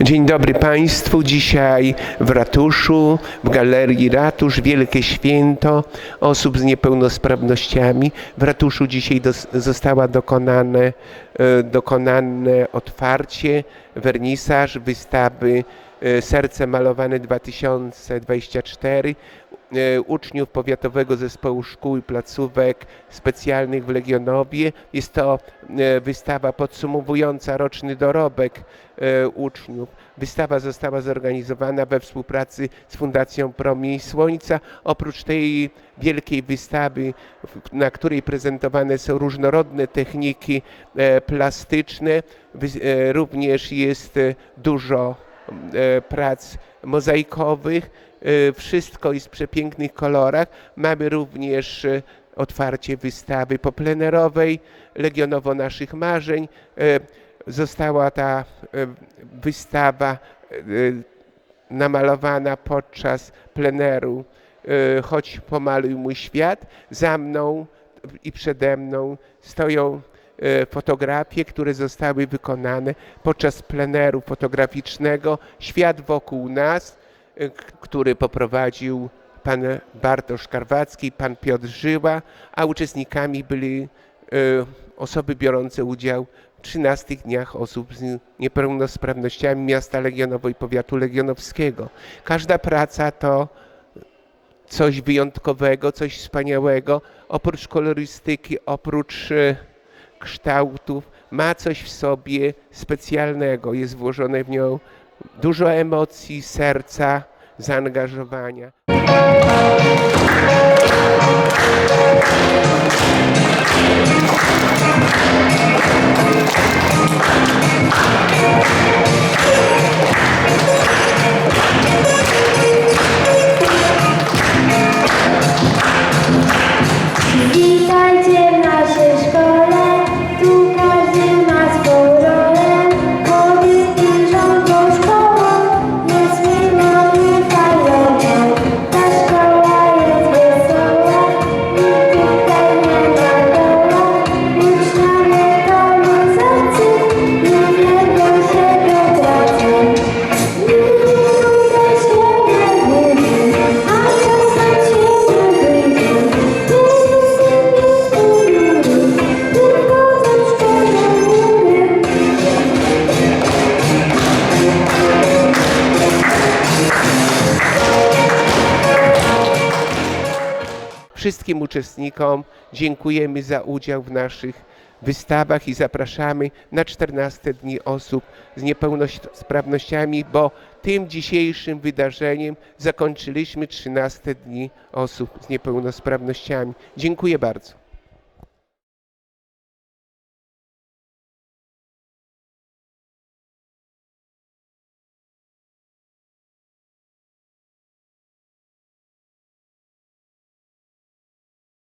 Dzień dobry Państwu. Dzisiaj w ratuszu, w Galerii Ratusz, Wielkie Święto osób z niepełnosprawnościami. W ratuszu dzisiaj dos- została dokonane, e, dokonane otwarcie, wernisaż wystawy e, Serce Malowane 2024 e, uczniów Powiatowego Zespołu Szkół i Placówek Specjalnych w Legionowie. Jest to e, wystawa podsumowująca roczny dorobek e, uczniów. Wystawa została zorganizowana we współpracy z Fundacją Promień Słońca. Oprócz tej wielkiej wystawy, na której prezentowane są różnorodne techniki e, plastyczne, e, również jest e, dużo e, prac mozaikowych. E, Wszystko jest w przepięknych kolorach. Mamy również e, otwarcie wystawy poplenerowej Legionowo Naszych Marzeń. E, Została ta wystawa namalowana podczas pleneru Choć pomaluj mój świat. Za mną i przede mną stoją fotografie, które zostały wykonane podczas pleneru fotograficznego Świat wokół nas, który poprowadził pan Bartosz Karwacki, pan Piotr Żyła, a uczestnikami byli e, osoby biorące udział w 13 dniach osób z niepełnosprawnościami miasta Legionowo i powiatu legionowskiego. Każda praca to coś wyjątkowego, coś wspaniałego. Oprócz kolorystyki, oprócz e, kształtów, ma coś w sobie specjalnego. Jest włożone w nią dużo emocji, serca, zaangażowania. Wszystkim uczestnikom dziękujemy za udział w naszych wystawach i zapraszamy na 14 dni osób z niepełnosprawnościami, bo tym dzisiejszym wydarzeniem zakończyliśmy 13 dni osób z niepełnosprawnościami. Dziękuję bardzo.